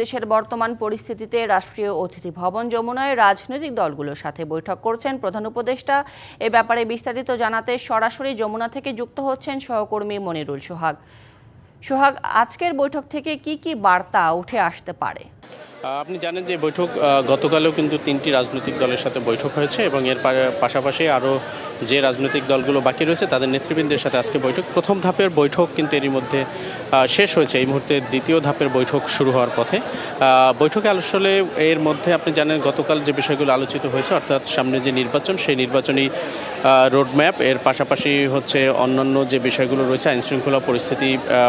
দেশের বর্তমান পরিস্থিতিতে রাষ্ট্রীয় অতিথি ভবন যমুনায় রাজনৈতিক দলগুলোর সাথে বৈঠক করছেন প্রধান উপদেষ্টা। এ ব্যাপারে বিস্তারিত জানাতে সরাসরি যমুনা থেকে যুক্ত হচ্ছেন সহকর্মী মনিরুল সোহাগ। সোহাগ, আজকের বৈঠক থেকে কি কি বার্তা উঠে আসতে পারে? আপনি জানেন যে বৈঠক গতকালেও কিন্তু তিনটি রাজনৈতিক দলের সাথে বৈঠক হয়েছে এবং এর পাশাপাশি আরও যে রাজনৈতিক দলগুলো বাকি রয়েছে তাদের নেতৃবৃন্দের সাথে আজকে বৈঠক। প্রথম ধাপের বৈঠক কিন্তু এরই মধ্যে শেষ হয়েছে। এই মুহূর্তে দ্বিতীয় ধাপের বৈঠক শুরু হওয়ার পথে। বৈঠকে আসলে এর মধ্যে আপনি জানেন গতকাল যে বিষয়গুলো আলোচিত হয়েছে, অর্থাৎ সামনে যে নির্বাচন, সেই নির্বাচনী রোডম্যাপ, এর পাশাপাশি হচ্ছে অন্যান্য যে বিষয়গুলো রয়েছে আইন শৃঙ্খলা পরিস্থিতি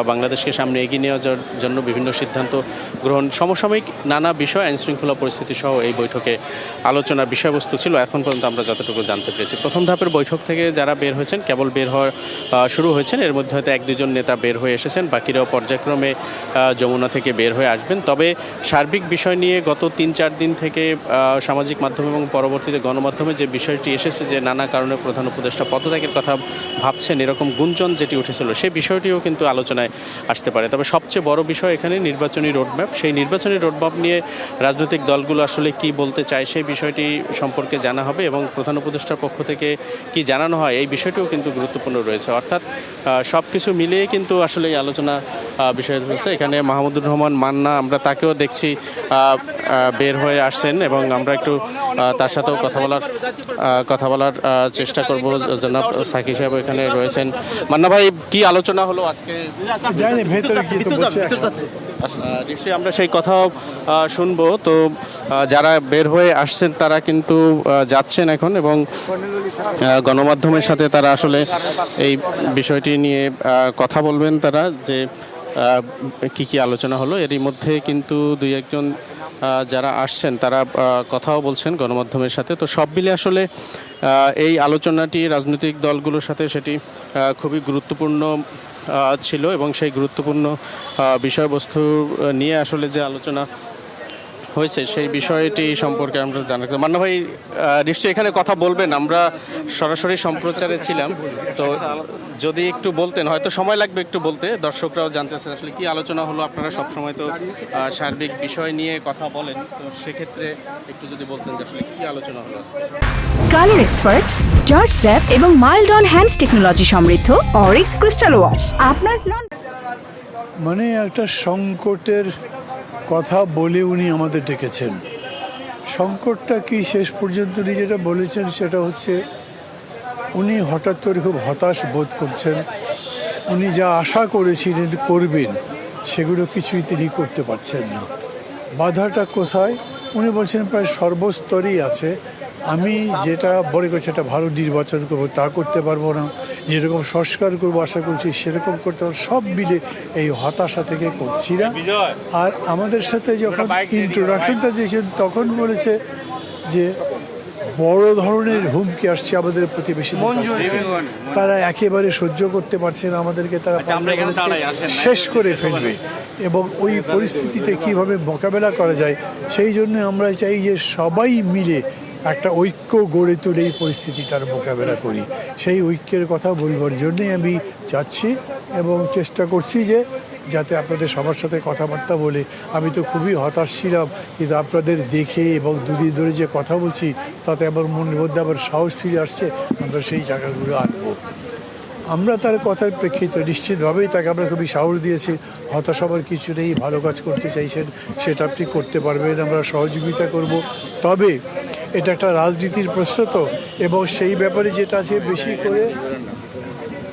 বাংলাদেশকে সামনে এগিয়ে নেওয়ার জন্য বিভিন্ন সিদ্ধান্ত গ্রহণ। সমসাময়িক নানা বিষয় আইন শৃঙ্খলা পরিস্থিতি সহ এই বৈঠকে আলোচনার বিষয়বস্তু ছিল। এখন পর্যন্ত আমরা যতটুকু জানতে পেরেছি। প্রথম ধাপের বৈঠক থেকে যারা বের হয়েছেন, কেবল বের হওয়া শুরু হয়েছেন, এর মধ্যে হয়তো এক দুজন নেতা বের হয়ে এসেছেন, বাকিরাও পর্যায়ক্রমে যমুনা থেকে বের হয়ে আসবেন। তবে সার্বিক বিষয় নিয়ে গত তিন চার দিন থেকে সামাজিক মাধ্যম এবং পরবর্তীতে গণমাধ্যমে যে বিষয়টি এসেছে, যে নানা কারণে প্রধান উপদেষ্টা পদত্যাগের কথা ভাবছেন, এরকম গুঞ্জন যেটি উঠেছিল, সেই বিষয়টিও কিন্তু আলোচনায় আসতে পারে। তবে সবচেয়ে বড় বিষয় এখানে নির্বাচনী রোডম্যাপ। সেই নির্বাচনী রোডম্যাপ নিয়ে রাজনৈতিক দলগুলো আসলে কি বলতে চায় সেই বিষয়টি সম্পর্কে জানা হবে এবং প্রধান উপদেষ্টার পক্ষ থেকে কি জানানো হয় এই বিষয়টিও কিন্তু গুরুত্বপূর্ণ রয়েছে। অর্থাৎ সব কিছু মিলিয়ে কিন্তু আসলে এই আলোচনা বিষয় রয়েছে এখানে মাহমুদুর রহমান মান্না, আমরা তাকেও দেখছি বের হয়ে আসছেন এবং আমরা একটু তার সাথেও কথা বলার কথা বলার চেষ্টা করব। জনাব সাকি সাহেব এখানে রয়েছেন। মান্না ভাই, কি আলোচনা হলো আজকে? জানি ভেতরে কি তো নিশ্চয়ই আমরা সেই কথাও শুনব। তো যারা বের হয়ে আসছেন তারা কিন্তু যাচ্ছেন এখন এবং গণমাধ্যমের সাথে তারা আসলে এই বিষয়টি নিয়ে কথা বলবেন তারা যে কি কি আলোচনা হলো। এরই মধ্যে কিন্তু দুই একজন যারা আসছেন তারা কথাও বলছেন গণমাধ্যমের সাথে। তো সব মিলে আসলে এই আলোচনাটি রাজনৈতিক দলগুলোর সাথে সেটি খুবই গুরুত্বপূর্ণ ছিল এবং সেই গুরুত্বপূর্ণ বিষয়বস্তু নিয়ে আসলে যে আলোচনা হয়েছে সেই বিষয়টি সম্পর্কে আমরা জানা মান্না ভাই নিশ্চয়ই এখানে কথা বলবেন। আমরা সরাসরি সম্প্রচারে ছিলাম তো যদি একটু বলতেন হয়তো সময় লাগবে একটু বলতে দর্শকরাও জানতে চান আসলে কি আলোচনা হলো আপনারা সবসময় তো সার্বিক বিষয় নিয়ে কথা বলেন তো সেক্ষেত্রে একটু যদি বলতেন যে আসলে কি আলোচনা হলো আজকে। কালার এক্সপার্ট জর্জ স্যাপ এবং মাইল্ড অন হ্যান্ডস টেকনোলজি সমৃদ্ধ অরিক্স ক্রিস্টাল ওয়াশ আপনার মানে একটা সংকটের কথা বলে উনি আমাদের ডেকেছেন। সংকটটা কি শেষ পর্যন্ত উনি যেটা বলেছেন সেটা হচ্ছে, উনি হঠাৎ করে খুব হতাশ বোধ করছেন। উনি যা আশা করেছিলেন করবেন, সেগুলো কিছুই তিনি করতে পারছেন না। বাধাটা কোথায়? উনি বলছেন প্রায় সর্বস্তরেই আছে। আমি যেটা মনে করছি একটা ভালো নির্বাচন করব তা করতে পারব না। যেরকম সংস্কার করব আশা করছি সেরকম করতে পারব। সব মিলে এই হতাশা থেকে করছি না। আর আমাদের সাথে যখন ইন্ট্রোডাকশনটা দিয়েছেন তখন বলেছে যে বড় ধরনের হুমকি আসছে আমাদের প্রতিবেশী তারা একেবারে সহ্য করতে পারছে না আমাদেরকে তারা আমাদেরকে শেষ করে ফেলবে। এবং ওই পরিস্থিতিতে কীভাবে মোকাবেলা করা যায় সেই জন্য আমরা চাই যে সবাই মিলে একটা ঐক্য গড়ে তুলে এই পরিস্থিতিটার মোকাবেলা করি। সেই ঐক্যের কথা বলবার জন্যই আমি যাচ্ছি এবং চেষ্টা করছি যে যাতে আপনাদের সবার সাথে কথাবার্তা বলে। আমি তো খুবই হতাশ ছিলাম, কিন্তু আপনাদের দেখে এবং দুদিন ধরে যে কথা বলছি, তাতে আমার মনের মধ্যে আবার সাহস ফিরে আসছে, আমরা সেই জায়গাগুলো আনব। আমরা তার কথার প্রেক্ষিতে নিশ্চিতভাবেই তাকে আমরা খুবই সাহস দিয়েছি। হতাশ হবার কিছু নেই, ভালো কাজ করতে চাইছেন, সেটা আপনি করতে পারবেন, আমরা সহযোগিতা করব। তবে এটা একটা রাজনীতির প্রশ্ন তো এবং সেই ব্যাপারে যেটা আছে বেশি করে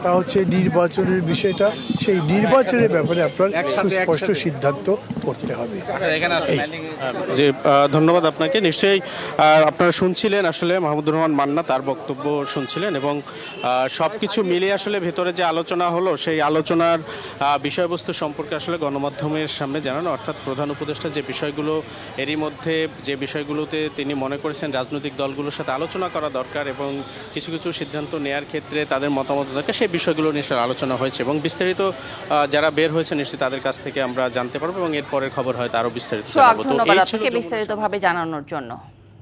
তা হচ্ছে নির্বাচনের বিষয়টা সেই নির্বাচনের ব্যাপারে আপনার সুস্পষ্ট সিদ্ধান্ত করতে হবে। যে ধন্যবাদ আপনাকে। নিশ্চয়ই আপনারা শুনছিলেন আসলে মাহমুদুর রহমান মান্না তার বক্তব্য শুনছিলেন এবং সব কিছু মিলিয়ে আসলে ভেতরে যে আলোচনা হলো সেই আলোচনার বিষয়বস্তু সম্পর্কে আসলে গণমাধ্যমের সামনে জানানো অর্থাৎ প্রধান উপদেষ্টা যে বিষয়গুলো এরই মধ্যে যে বিষয়গুলোতে তিনি মনে করেছেন রাজনৈতিক দলগুলোর সাথে আলোচনা করা দরকার এবং কিছু কিছু সিদ্ধান্ত নেয়ার ক্ষেত্রে তাদের মতামত দরকার সেই বিষয়গুলো নিয়ে আলোচনা হয়েছে এবং বিস্তারিত আহ, যারা বের হয়েছে নিশ্চয়ই তাদের কাছ থেকে আমরা জানতে পারব এবং এরপরের খবর হয়তো আরও বিস্তারিত বিস্তারিতভাবে জানানোর জন্য।